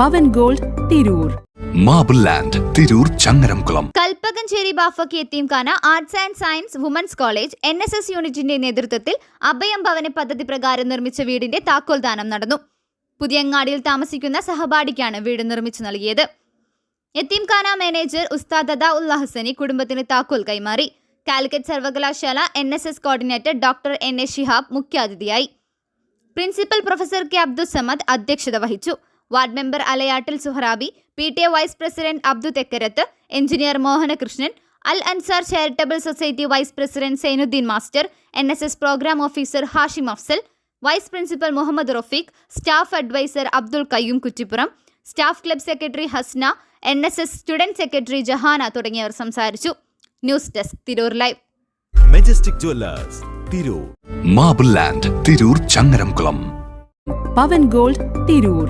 Pavan gold Tirur. Marble land Tirur Changaramkulam. Kalpakanchery Bafaqi Yatheemkhana arts and science women's college N S S യൂണിറ്റിന്റെ നേതൃത്വത്തിൽ അഭയം ഭവന പദ്ധതി പ്രകാരം നിർമ്മിച്ച വീടിന്റെ താക്കോൽദാനം നടന്നു. പുതിയങ്ങാടിയിൽ താമസിക്കുന്ന സഹപാഠിക്കാണ് വീട് നിർമ്മിച്ചു നൽകിയത്. എത്തീംഖാന മാനേജർ ഉസ്താദ് അദാ ഉല്ലാഹസനി കുടുംബത്തിന് താക്കോൽ കൈമാറി. കാലിക്കറ്റ് സർവകലാശാല N S S coordinator doctor N A Shihab മുഖ്യാതിഥിയായി. Principal professor K Abdul Samad അധ്യക്ഷത വഹിച്ചു. Ward member Alayattil Suharabi P T A vice president Abdu Thekkarath engineer Mohanakrishnan Al Ansar charitable society vice president Sainuddeen master N S S programme officer Hashim Afsal vice principal Muhammad Rafeeq staff adviser Abdul Qayyum Kuttippuram staff club secretary Hasna N S S student secretary Jahana തുടങ്ങിയവർ സംസാരിച്ചു. News desk Tirur live. Majestic jewellers Tirur. Marble land Tirur Changaramkulam. Pavan gold Tirur.